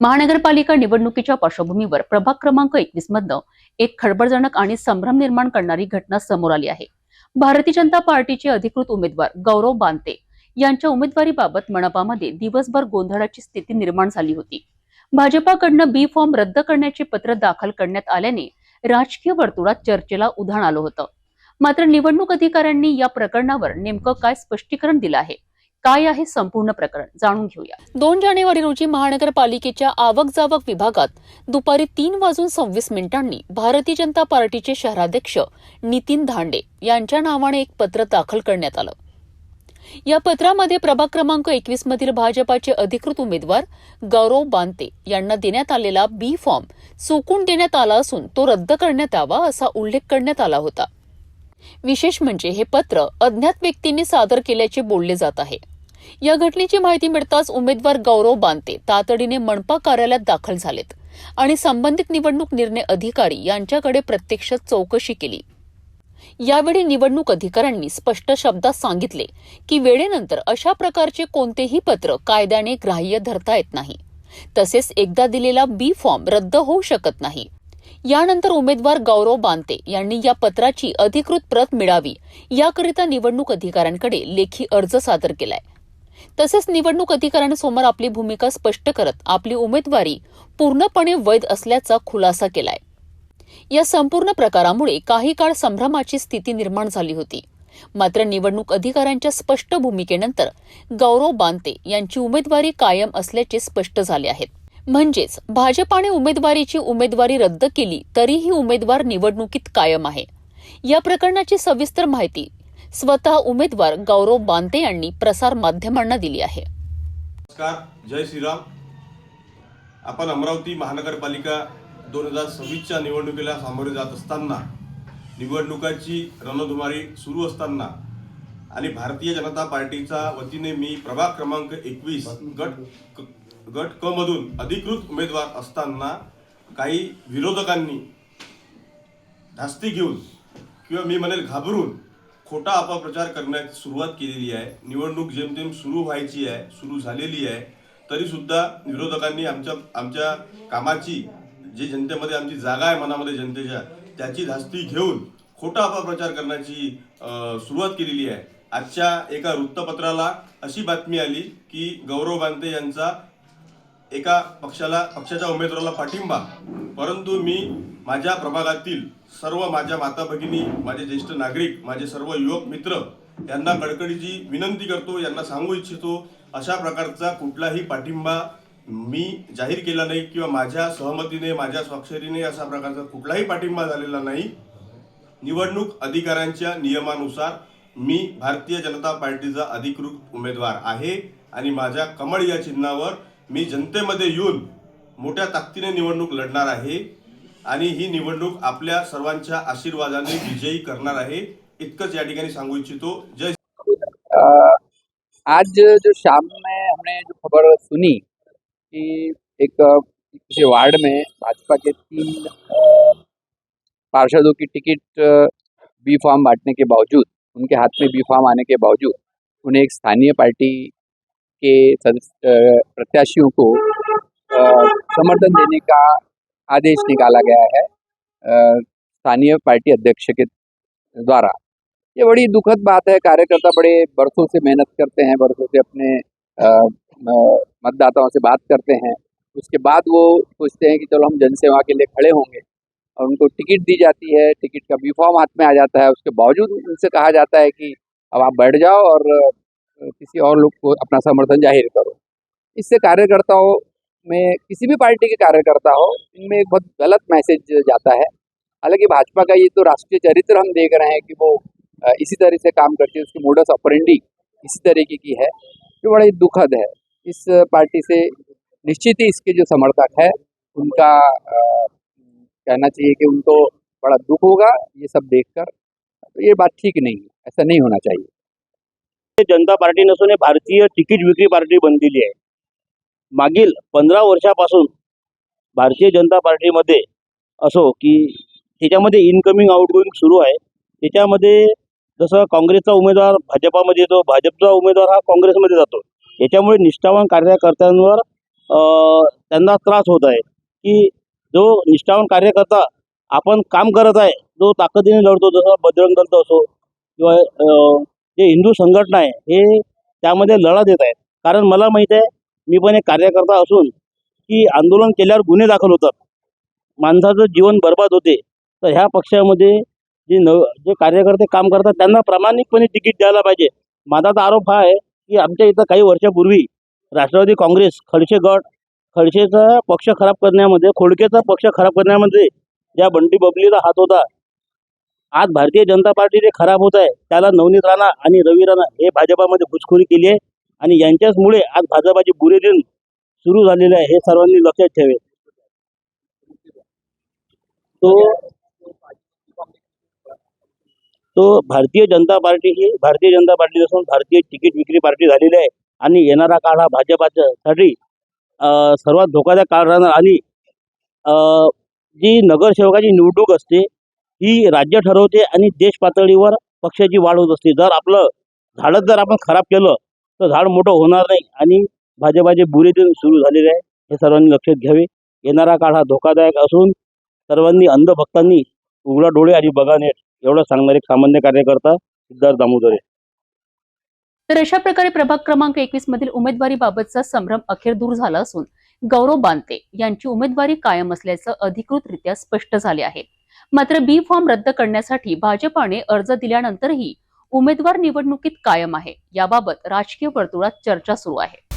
महानगरपालिका निवडणुकीच्या पार्श्वभूमीवर प्रभाग क्रमांक एकवीस मधनं एक खळबळजनक आणि संभ्रम निर्माण करणारी घटना समोर आली आहे. भारतीय जनता पार्टीचे अधिकृत उमेदवार गौरव बांते यांच्या उमेदवारीबाबत मनपामध्ये दिवसभर गोंधळाची स्थिती निर्माण झाली होती. भाजपाकडनं बी फॉर्म रद्द करण्याचे पत्र दाखल करण्यात आल्याने राजकीय वर्तुळात चर्चेला उधाण आलं होतं. मात्र निवडणूक अधिकाऱ्यांनी या प्रकरणावर नेमकं काय स्पष्टीकरण दिलं आहे? काय आहे संपूर्ण प्रकरण? जाणून घेऊया. दोन जानेवारी रोजी महानगरपालिकेच्या आवक जावक विभागात दुपारी तीन वाजून सव्वीस मिनिटांनी भारतीय जनता पार्टीचे शहराध्यक्ष नितीन धांडे यांच्या नावाने एक पत्र दाखल करण्यात आलं. या पत्रामध्ये प्रभाग क्रमांक एकवीस मधील भाजपाचे अधिकृत उमेदवार गौरव बांते यांना देण्यात आलेला बी फॉर्म चुकून देण्यात आला असून तो रद्द करण्यात यावा असा उल्लेख करण्यात आला होता. विशेष म्हणजे हे पत्र अज्ञात व्यक्तींनी सादर केल्याचे बोलले जात आहे. या घटनेची माहिती मिळताच उमेदवार गौरव बांते तातडीने मनपा कार्यालयात दाखल झालेत आणि संबंधित निवडणूक निर्णय अधिकारी यांच्याकडे प्रत्यक्ष चौकशी केली. यावेळी निवडणूक अधिकाऱ्यांनी स्पष्ट शब्दात सांगितले की वेळेनंतर अशा प्रकारचे कोणतेही पत्र कायद्याने ग्राह्य धरता येत नाही. तसेच एकदा दिलेला बी फॉर्म रद्द होऊ शकत नाही. यानंतर उमेदवार गौरव बांते यांनी या पत्राची अधिकृत प्रत मिळावी याकरिता निवडणूक अधिकाऱ्यांकडे लेखी अर्ज सादर केलाय. तसेच निवडणूक अधिकाऱ्यांसमोर आपली भूमिका स्पष्ट करत आपली उमेदवारी पूर्णपणे वैध असल्याचा खुलासा केलाय. या संपूर्ण प्रकारामुळे काही काळ संभ्रमाची स्थिती निर्माण झाली होती. मात्र निवडणूक अधिकाऱ्यांच्या स्पष्ट भूमिकेनंतर गौरव बांते यांची उमेदवारी कायम असल्याचे स्पष्ट झाले आहेत. म्हणजेच भाजपाने उमेदवारीची उमेदवारी रद्द केली तरीही उमेदवार निवडणुकीत कायम आहे. या प्रकरणाची सविस्तर माहिती स्वतः उमेदवार गौरव बांते यांनी प्रसार माध्यमांना दिली आहे. नमस्कार जय श्रीराम. आपण अमरावती महानगरपालिका दोन हजार सव्वीसच्या निवडणुकीला सामोरे जात असताना निवडणुकाची रणधुमारी सुरू असताना आणि भारतीय जनता पार्टीच्या वतीने मी प्रभाग क्रमांक एकवीस गट गट क मधून अधिकृत उमेदवार असताना काही विरोधकांनी धास्ती घेऊन किंवा मी म्हणेल घाबरून खोटा अपप्रचार करण्यास सुरुवात केलेली आहे. निवडणूक जेमतेम सुरू व्हायची आहे सुरू झालेली आहे तरीसुद्धा विरोधकांनी आमच्या आमच्या कामाची जे जनतेमध्ये आमची जागा आहे मनामध्ये जनतेच्या त्याची धास्ती घेऊन खोटा अपप्रचार करण्याची सुरुवात केलेली आहे. आजच्या एका वृत्तपत्राला अशी बातमी आली की गौरव बांते यांचा एका पक्षाला पक्षाच्या उमेदवाराला पाठिंबा. परंतु मी माझ्या प्रभागातील सर्व माझ्या माता भगिनी माझे ज्येष्ठ नागरिक माझे सर्व युवक मित्र यांना कडकडीची विनंती करतो यांना सांगू इच्छितो अशा प्रकारचा कुठलाही पाठिंबा मी जाहीर केला नाही किंवा माझ्या सहमतीने माझ्या स्वाक्षरीने अशा प्रकारचा कुठलाही पाठिंबा झालेला नाही. निवडणूक अधिकाऱ्यांच्या नियमानुसार मी भारतीय जनता पार्टीचा अधिकृत उमेदवार आहे आणि माझ्या कमळ या चिन्हावर मी जनतेमध्ये येऊन मोठ्या ताकदीने निवडणूक लढणार आहे आणि ही निवडणूक आपल्या सर्वांच्या आशीर्वादाने विजयी करणार आहे. इतकंच या ठिकाणी सांगू इच्छितो. जय आज जो शाम में हमने जो खबर सुनी कि एक किसी वार्ड में भाजपा के तीन पार्षदों की टिकट बी फॉर्म बांटने के बावजूद उनके हाथ में बी फॉर्म आने के बावजूद उन्हें एक स्थानीय पार्टी के प्रत्याशियों को समर्थन देने का आदेश निकाला गया है स्थानीय पार्टी अध्यक्ष के द्वारा। ये बड़ी दुखद बात है, कार्यकर्ता बड़े बरसों से मेहनत करते हैं, बरसों से अपने मतदाताओं से बात करते हैं। उसके बाद वो सोचते हैं कि चलो हम जनसेवा के लिए खड़े होंगे और उनको टिकट दी जाती है, टिकट का बी फॉर्म हाथ में आ जाता है, उसके बावजूद उनसे कहा जाता है कि अब आप बैठ जाओ और किसी और लोग को अपना समर्थन ज़ाहिर करो। इससे कार्यकर्ताओं में किसी भी पार्टी के कार्यकर्ता हो इनमें एक बहुत गलत मैसेज जाता है। हालाँकि भाजपा का ये तो राष्ट्रीय चरित्र हम देख रहे हैं कि वो इसी तरह से काम करती है उसकी मोडस ऑपरेंडी इसी तरीके की है जो बड़ा ही दुखद है। इस पार्टी से निश्चित ही इसके जो समर्थक है उनका अ, कहना चाहिए कि उनको बड़ा दुख होगा ये सब देखकर तो ये बात ठीक नहीं है ऐसा नहीं होना चाहिए। जनता पार्टी नसून हे भारतीय तिकीट विक्री पार्टी बनलेली आहे मागील पंधरा वर्षापासून भारतीय जनता पार्टीमध्ये असो की त्याच्यामध्ये इनकमिंग आउटगोईंग सुरू आहे. त्याच्यामध्ये जसं काँग्रेसचा उमेदवार भाजपामध्ये येतो. भाजपचा उमेदवार हा काँग्रेसमध्ये जातो. याच्यामुळे निष्ठावान कार्यकर्त्यांवर त्यांना त्रास होत आहे की जो निष्ठावान कार्यकर्ता आपण काम करत आहे जो ताकदीने लढतो जसं बजरंग दल असो किंवा जे हिंदू संघटना आहे हे त्यामध्ये लढा देत आहेत. कारण मला माहीत आहे मी पण एक कार्यकर्ता असून की आंदोलन केल्यावर गुन्हे दाखल होतात. माणसाचं जीवन बर्बाद होते. तर ह्या पक्षामध्ये जे नव जे कार्यकर्ते काम करतात त्यांना प्रामाणिकपणे तिकीट द्यायला पाहिजे. माझा तर आरोप हा आहे की आमच्या इथं काही वर्षापूर्वी राष्ट्रवादी काँग्रेस खडसे गट खडसेचा पक्ष खराब करण्यामध्ये खोडकेचा पक्ष खराब करण्यामध्ये ज्या बंटी बबलीला हात होता आज भारतीय जनता पार्टी जे खराब होत आहे त्याला नवनीत राणा आणि रवी राणा हे भाजपामध्ये घुसखोरी केली आहे. आणि यांच्याचमुळे आज भाजपाचे बुरे दिन सुरू झालेले आहे हे सर्वांनी लक्षात ठेवे तो तो भारतीय जनता पार्टी ही भारतीय जनता पार्टी असून भारतीय तिकीट विक्री पार्टी झालेली आहे आणि येणारा काळ हा भाजपासाठी सर्वात धोकादायक काळ राहणार. आणि जी नगरसेवकाची निवडणूक असते ही राज्य ठरवते आणि देश पातळीवर पक्षाची वाढ होत असते. जर आपलं झाडच जर आपण खराब केलं तर झाड मोठं होणार नाही आणि भाजपाचे बुरे दिन सुरू झालेले आहे. हे सर्वांनी लक्षात घ्यावे. येणारा काळ हा धोकादायक असून सर्वांनी अंधभक्तांनी उघडा डोळे आणि बघा नेट एवढं सांगणारे एक सामान्य कार्यकर्ता सिद्धार्थ दामोदर तर अशा प्रकारे प्रभाग क्रमांक एकवीस मधील उमेदवारीबाबतचा संभ्रम अखेर दूर झाला असून गौरव बांते यांची उमेदवारी कायम असल्याचं अधिकृतरित्या स्पष्ट झाले आहे. मात्र बी फॉर्म रद्द करण्यासाठी भाजपाने अर्ज दिल्यानंतरही उमेदवार निवडणुकीत कायम आहे. याबाबत राजकीय वर्तुळात चर्चा सुरू आहे.